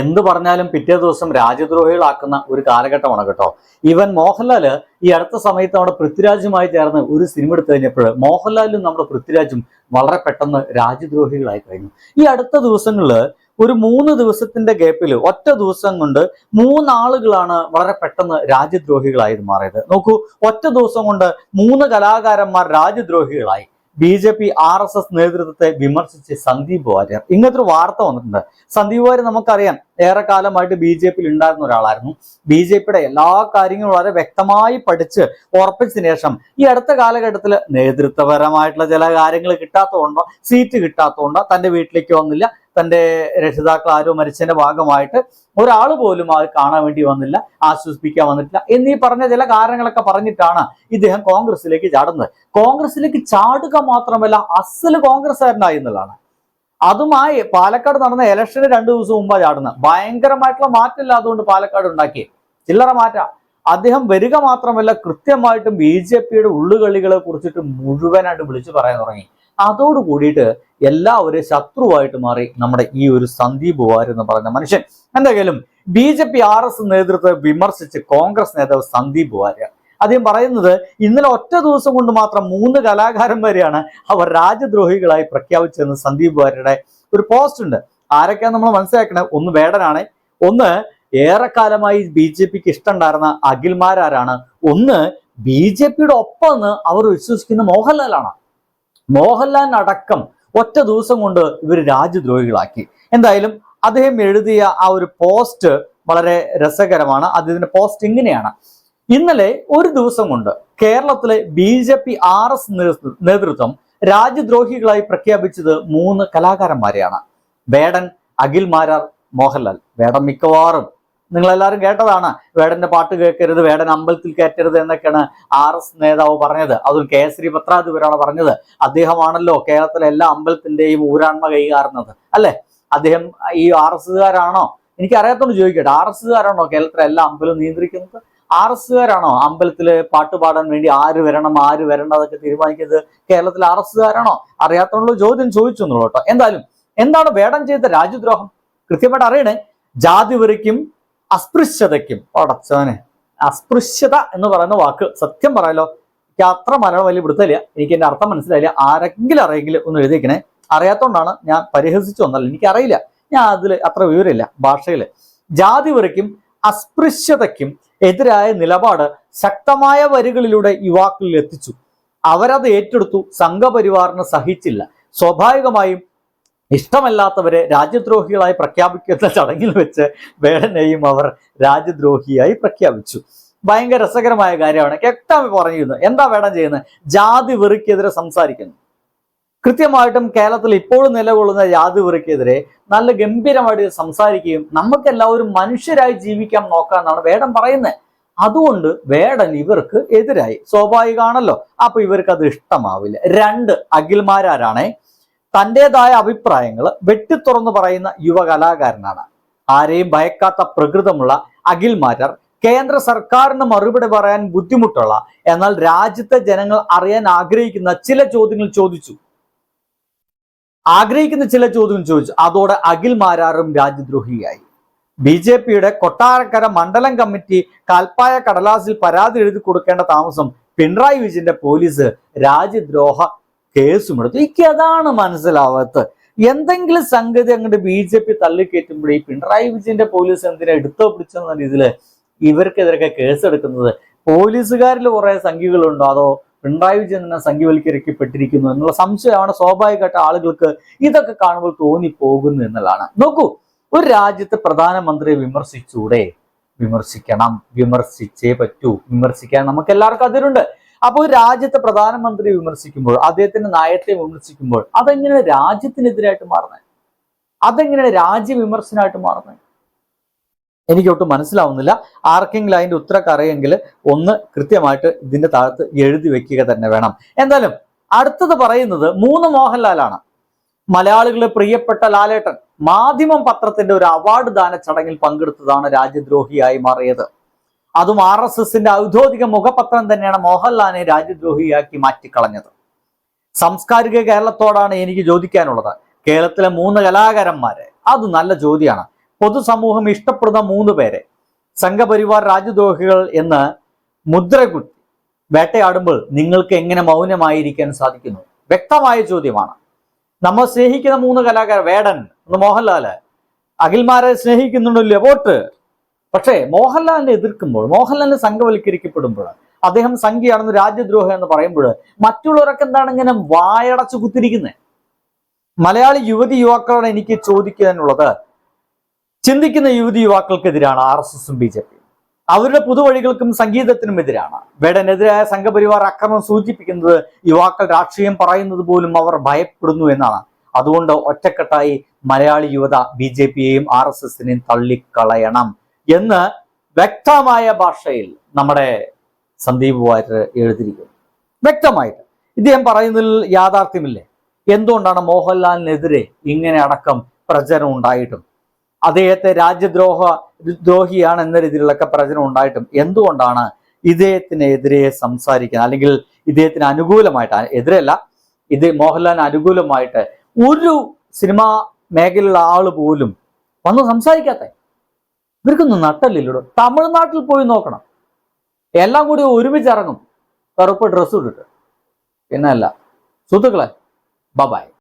എന്ത് പറഞ്ഞാലും പിറ്റേ ദിവസം രാജ്യദ്രോഹികളാക്കുന്ന ഒരു കാലഘട്ടമാണ് കേട്ടോ. ഇവൻ മോഹൻലാൽ ഈ അടുത്ത സമയത്ത് നമ്മുടെ പൃഥ്വിരാജുമായി ചേർന്ന് ഒരു സിനിമ എടുത്തു കഴിഞ്ഞപ്പോൾ മോഹൻലാലും നമ്മുടെ പൃഥ്വിരാജും വളരെ പെട്ടെന്ന് രാജ്യദ്രോഹികളായി കഴിഞ്ഞു. ഈ അടുത്ത ദിവസങ്ങളിൽ ഒരു മൂന്ന് ദിവസത്തിന്റെ ഗ്യാപ്പിൽ ഒറ്റ ദിവസം കൊണ്ട് മൂന്നാളുകളാണ് വളരെ പെട്ടെന്ന് രാജ്യദ്രോഹികളായി മാറിയത്. നോക്കൂ ഒറ്റ ദിവസം കൊണ്ട് മൂന്ന് കലാകാരന്മാർ രാജ്യദ്രോഹികളായി. B J P R S S നേതൃത്വത്തെ വിമർശിച്ച് സന്ദീപ് വാര്യർ. ഇങ്ങനത്തെ ഒരു വാർത്ത വന്നിട്ടുണ്ട്. സന്ദീപ് വാര്യർ നമുക്കറിയാം ഏറെക്കാലമായിട്ട് ബി ജെ പിയിൽ ഉണ്ടായിരുന്ന ഒരാളായിരുന്നു. ബി ജെ പിയുടെ എല്ലാ കാര്യങ്ങളും വളരെ വ്യക്തമായി പഠിച്ച് ഉറപ്പിച്ചതിന് ശേഷം ഈ അടുത്ത കാലഘട്ടത്തിൽ നേതൃത്വപരമായിട്ടുള്ള ചില കാര്യങ്ങൾ കിട്ടാത്തതുകൊണ്ടോ സീറ്റ് കിട്ടാത്തതുകൊണ്ടോ തന്റെ വീട്ടിലേക്ക് വന്നില്ല. തന്റെ രക്ഷിതാക്കൾ ആരോ മരിച്ചതിന്റെ ഭാഗമായിട്ട് ഒരാൾ പോലും അത് കാണാൻ വേണ്ടി വന്നില്ല ആശ്വസിപ്പിക്കാൻ വന്നിട്ടില്ല. എന്നീ പറഞ്ഞ ചില കാരണങ്ങളൊക്കെ പറഞ്ഞിട്ടാണ് ഇദ്ദേഹം കോൺഗ്രസിലേക്ക് ചാടുന്നത്. കോൺഗ്രസിലേക്ക് ചാടുക മാത്രമല്ല അസൽ കോൺഗ്രസ്സുകാരനായി എന്നുള്ളതാണ്. അതുമായി പാലക്കാട് നടന്ന ഇലക്ഷന് രണ്ടു ദിവസം മുമ്പാണ് ചാടുന്നത്. ഭയങ്കരമായിട്ടുള്ള മാറ്റമില്ലാതുകൊണ്ട് പാലക്കാട് ഉണ്ടാക്കി. ചില്ലറ മാറ്റ. അദ്ദേഹം വരിക മാത്രമല്ല കൃത്യമായിട്ടും ബി ജെ പിയുടെ ഉള്ളുകളികളെ കുറിച്ചിട്ട് മുഴുവനായിട്ട് വിളിച്ചു പറയാൻ തുടങ്ങി. അതോട് കൂടിയിട്ട് എല്ലാവരും ശത്രുവായിട്ട് മാറി നമ്മുടെ ഈ ഒരു സന്ദീപ് വാര്യർ എന്ന് പറയുന്ന മനുഷ്യൻ. എന്തായാലും B J P R S നേതൃത്വത്തെ വിമർശിച്ച് കോൺഗ്രസ് നേതാവ് സന്ദീപ് വാര്യ അദ്ദേഹം പറയുന്നത് ഇന്നലെ ഒറ്റ ദിവസം കൊണ്ട് മാത്രം മൂന്ന് കലാകാരന്മാരെയാണ് അവർ രാജ്യദ്രോഹികളായി പ്രഖ്യാപിച്ചതെന്ന് സന്ദീപ് വാര്യരുടെ ഒരു പോസ്റ്റ് ഉണ്ട്. ആരൊക്കെയാണ് നമ്മൾ മനസ്സിലാക്കണേ? ഒന്ന് വേടനാണ്. ഒന്ന് ഏറെക്കാലമായി ബി ജെ പിക്ക് ഇഷ്ടമുണ്ടായിരുന്ന അഖിൽമാരാരാണ്. ഒന്ന് ബി ജെ പിയുടെ ഒപ്പം അവർ വിശ്വസിക്കുന്ന മോഹൻലാലാണ്. മോഹൻലാലിനടക്കം ഒറ്റ ദിവസം കൊണ്ട് ഇവർ രാജ്യദ്രോഹികളാക്കി. എന്തായാലും അദ്ദേഹം എഴുതിയ ആ ഒരു പോസ്റ്റ് വളരെ രസകരമാണ്. അദ്ദേഹത്തിന്റെ പോസ്റ്റ് ഇങ്ങനെയാണ്. ഇന്നലെ ഒരു ദിവസം കൊണ്ട് കേരളത്തിലെ B J P R S നേതൃത്വം രാജ്യദ്രോഹികളായി പ്രഖ്യാപിച്ചത് മൂന്ന് കലാകാരന്മാരെയാണ്. വേടൻ അഖിൽ മാരാർ മോഹൻലാൽ. വേടം മിക്കവാറും നിങ്ങൾ എല്ലാവരും കേട്ടതാണ്. വേടന്റെ പാട്ട് കേൾക്കരുത് വേടൻ അമ്പലത്തിൽ കയറ്റരുത് എന്നൊക്കെയാണ് ആർ എസ് നേതാവ് പറഞ്ഞത്. അതും കേസരി പത്രാധിപരാണ് പറഞ്ഞത്. അദ്ദേഹമാണല്ലോ കേരളത്തിലെ എല്ലാ അമ്പലത്തിന്റെയും ഊരാൺമ കൈകാറുന്നത്. അല്ലെ? അദ്ദേഹം ഈ ആർ എനിക്ക് അറിയാത്തോണ്ട് ചോദിക്കട്ടെ. ആർ എസ്സുകാരാണോ കേരളത്തിലെ എല്ലാ അമ്പലവും നിയന്ത്രിക്കുന്നത്? ആർ എസ്സുകാരാണോ അമ്പലത്തിൽ പാട്ട് പാടാൻ വേണ്ടി ആര് വരണം ആര് വരണം അതൊക്കെ തീരുമാനിക്കുന്നത് കേരളത്തിലെ ആർ എസ്സുകാരാണോ? അറിയാത്തോണ്ട് ചോദ്യം ചോദിച്ചു എന്നുള്ളൂ കേട്ടോ. എന്തായാലും എന്താണ് വേടം ചെയ്ത രാജ്യദ്രോഹം? കൃത്യമായിട്ട് അറിയണേ. ജാതി വെറിക്കും അസ്പൃശ്യതയ്ക്കും പടച്ചവനെ അസ്പൃശ്യത എന്ന് പറയുന്ന വാക്ക് സത്യം പറയാലോ എനിക്ക് അത്ര മലയാളം വലിയ പിടുത്തമില്ല. എനിക്ക് എന്റെ അർത്ഥം മനസ്സിലായില്ല. ആരെങ്കിലും അറിയെങ്കിലും ഒന്ന് എഴുതിക്കണേ അറിയാത്തോണ്ടാണ് ഞാൻ പരിഹസിച്ചു വന്നല്ല എനിക്കറിയില്ല. ഞാൻ അതിൽ അത്ര വിവരമില്ല ഭാഷയിൽ ജാതി വെറുക്കും അസ്പൃശ്യതയ്ക്കും എതിരായ നിലപാട് ശക്തമായ വരികളിലൂടെ യുവാക്കളിൽ എത്തിച്ചു. അവരത് ഏറ്റെടുത്തു. സംഘപരിവാറിന് സഹിച്ചില്ല. സ്വാഭാവികമായും ഇഷ്ടമല്ലാത്തവരെ രാജ്യദ്രോഹികളായി പ്രഖ്യാപിക്കുന്ന ചടങ്ങിൽ വെച്ച് വേടനെയും അവർ രാജ്യദ്രോഹിയായി പ്രഖ്യാപിച്ചു. ഭയങ്കര രസകരമായ കാര്യമാണ്. വ്യക്തമായി പറഞ്ഞിരുന്നത് എന്താ വേടം ചെയ്യുന്നത്? ജാതി വെറുക്കിയെതിരെ സംസാരിക്കുന്നു. കൃത്യമായിട്ടും കേരളത്തിൽ ഇപ്പോഴും നിലകൊള്ളുന്ന ജാതി വെറുക്കിയെതിരെ നല്ല ഗംഭീരമായിട്ട് സംസാരിക്കുകയും നമുക്ക് എല്ലാവരും മനുഷ്യരായി ജീവിക്കാൻ നോക്കാന്നാണ് വേടം പറയുന്നത്. അതുകൊണ്ട് വേടൻ ഇവർക്ക് എതിരായി. സ്വാഭാവികമാണല്ലോ അപ്പൊ ഇവർക്ക് അത് ഇഷ്ടമാവില്ല. രണ്ട് അഖിൽമാരാരാണേ. തന്റെതായ അഭിപ്രായങ്ങൾ വെട്ടിത്തുറന്നു പറയുന്ന യുവ കലാകാരനാണ് ആരെയും ഭയക്കാത്ത പ്രകൃതമുള്ള അഖിൽ മാറ്റർ കേന്ദ്ര സർക്കാരിന് മറുപടി പറയാൻ ബുദ്ധിമുട്ടുള്ള എന്നാൽ രാജ്യത്തെ ജനങ്ങൾ അറിയാൻ ആഗ്രഹിക്കുന്ന ചില ചോദ്യങ്ങൾ ചോദിച്ചു. ആഗ്രഹിക്കുന്ന ചില ചോദ്യങ്ങൾ ചോദിച്ചു. അതോടെ അഖിൽ മാരാറും രാജ്യദ്രോഹിയായി. ബി ജെ പിയുടെ കൊട്ടാരക്കര മണ്ഡലം കമ്മിറ്റി കാൽപ്പായ കടലാസിൽ പരാതി എഴുതി കൊടുക്കേണ്ട താമസം പിണറായി വിജയന്റെ പോലീസ് രാജ്യദ്രോഹ കേസും എടുത്തു എനിക്ക് അതാണ് മനസ്സിലാവാത്തത്. എന്തെങ്കിലും സംഗതി അങ്ങോട്ട് ബി ജെ പി തള്ളിക്കയറ്റുമ്പോൾ ഈ പിണറായി വിജയന്റെ പോലീസ് എന്തിനാ എടുത്തോ പിടിച്ചെന്ന രീതിയിൽ ഇവർക്കെതിരൊക്കെ കേസെടുക്കുന്നത്? പോലീസുകാരിൽ കുറെ സംഖ്യകളുണ്ടോ? അതോ പിണറായി വിജയൻ തന്നെ സംഖ്യവൽക്കരിക്കപ്പെട്ടിരിക്കുന്നു എന്നുള്ള സംശയമാണ് സ്വാഭാവികമായിട്ട് ആളുകൾക്ക് ഇതൊക്കെ കാണുമ്പോൾ തോന്നിപ്പോകുന്നു എന്നുള്ളതാണ്. നോക്കൂ ഒരു രാജ്യത്തെ പ്രധാനമന്ത്രിയെ വിമർശിച്ചൂടെ? വിമർശിക്കണം. വിമർശിച്ചേ പറ്റൂ. വിമർശിക്കാൻ നമുക്ക് എല്ലാവർക്കും അതിരുണ്ട്. അപ്പോൾ രാജ്യത്തെ പ്രധാനമന്ത്രി വിമർശിക്കുമ്പോൾ അദ്ദേഹത്തിന്റെ നയത്തെ വിമർശിക്കുമ്പോൾ അതെങ്ങനെ രാജ്യത്തിനെതിരായിട്ട് മാറുന്നത്? അതെങ്ങനെയാണ് രാജ്യവിമർശനമായിട്ട് മാറുന്നത്? എനിക്കൊട്ടും മനസ്സിലാവുന്നില്ല. ആർക്കെങ്കിലും അതിന്റെ ഉത്തരക്ക് അറിയെങ്കിൽ ഒന്ന് കൃത്യമായിട്ട് ഇതിന്റെ താഴത്ത് എഴുതി വെക്കുക തന്നെ വേണം. എന്തായാലും അടുത്തത് പറയുന്നത് മൂന്ന് മോഹൻലാലാണ്. മലയാളികളെ പ്രിയപ്പെട്ട ലാലേട്ടൻ മാധ്യമം പത്രത്തിന്റെ ഒരു അവാർഡ് ദാന ചടങ്ങിൽ പങ്കെടുത്തതാണ് രാജ്യദ്രോഹിയായി മാറിയത്. അതും ആർ എസ് എസിന്റെ ഔദ്യോഗിക മുഖപത്രം തന്നെയാണ് മോഹൻലാലിനെ രാജ്യദ്രോഹിയാക്കി മാറ്റിക്കളഞ്ഞത്. സാംസ്കാരിക കേരളത്തോടാണ് എനിക്ക് ചോദിക്കാനുള്ളത്. കേരളത്തിലെ മൂന്ന് കലാകാരന്മാരെ. അത് നല്ല ചോദ്യമാണ്. പൊതുസമൂഹം ഇഷ്ടപ്പെടുന്ന മൂന്ന് പേരെ. സംഘപരിവാർ രാജ്യദ്രോഹികൾ എന്ന് മുദ്രകുത്തി വേട്ടയാടുമ്പോൾ നിങ്ങൾക്ക് എങ്ങനെ മൗനമായിരിക്കാൻ സാധിക്കുന്നു? വ്യക്തമായ ചോദ്യമാണ്. നമ്മൾ സ്നേഹിക്കുന്ന മൂന്ന് കലാകാരൻ വേടൻ ഒന്ന് മോഹൻലാൽ. അഖിൽമാരെ സ്നേഹിക്കുന്നുണ്ടല്ലോ വോട്ട്. പക്ഷേ മോഹൻലാലിനെ എതിർക്കുമ്പോൾ മോഹൻലാലിനെ സംഘവൽക്കരിക്കപ്പെടുമ്പോൾ അദ്ദേഹം സംഖ്യയാണെന്ന് രാജ്യദ്രോഹം എന്ന് പറയുമ്പോൾ മറ്റുള്ളവരൊക്കെ എന്താണ് ഇങ്ങനെ വായടച്ചു കുത്തിരിക്കുന്നത് മലയാളി യുവതി യുവാക്കളോട് എനിക്ക് ചോദിക്കാനുള്ളത്. ചിന്തിക്കുന്ന യുവതി യുവാക്കൾക്കെതിരാണ് ആർ എസ് എസും ബി ജെ പിയും. അവരുടെ പുതുവഴികൾക്കും സംഗീതത്തിനും എതിരാണ്. വേടനെതിരായ സംഘപരിവാർ അക്രമം സൂചിപ്പിക്കുന്നത് യുവാക്കൾ രാഷ്ട്രീയം പറയുന്നത് പോലും അവർ ഭയപ്പെടുന്നു എന്നാണ്. അതുകൊണ്ട് ഒറ്റക്കെട്ടായി മലയാളി യുവത ബി ജെ പിയെയും ആർ എസ് എസിനെയും തള്ളിക്കളയണം. എന്ന് വ്യക്തമായ ഭാഷയിൽ നമ്മുടെ സന്ദീപ് വാര്യർ എഴുതിയിരിക്കുന്നു. വ്യക്തമായിട്ട്. ഇദ്ദേഹം പറയുന്നതിൽ യാഥാർത്ഥ്യമില്ലേ? എന്തുകൊണ്ടാണ് മോഹൻലാലിനെതിരെ ഇങ്ങനെ അടക്കം പ്രചരണം ഉണ്ടായിട്ടും? അദ്ദേഹത്തെ രാജ്യദ്രോഹ ദ്രോഹിയാണ് എന്ന രീതിയിലൊക്കെ പ്രചരണം ഉണ്ടായിട്ടും എന്തുകൊണ്ടാണ് ഇദ്ദേഹത്തിനെതിരെ സംസാരിക്കാൻ അല്ലെങ്കിൽ ഇദ്ദേഹത്തിന് അനുകൂലമായിട്ട് എതിരല്ല ഇത് മോഹൻലാലിന് അനുകൂലമായിട്ട് ഒരു സിനിമാ മേഖലയിലുള്ള ആൾ പോലും വന്ന് സംസാരിക്കാത്ത? ഇവർക്കൊന്നും നട്ടല്ലില്ലടോ. തമിഴ്നാട്ടിൽ പോയി നോക്കണം. എല്ലാം കൂടി ഒരുമിച്ച് ഇറങ്ങും കറുപ്പ് ഡ്രസ്സ് ഇട്ടിട്ട്. പിന്നല്ല. സുഹൃത്തുക്കളെ ബബായ്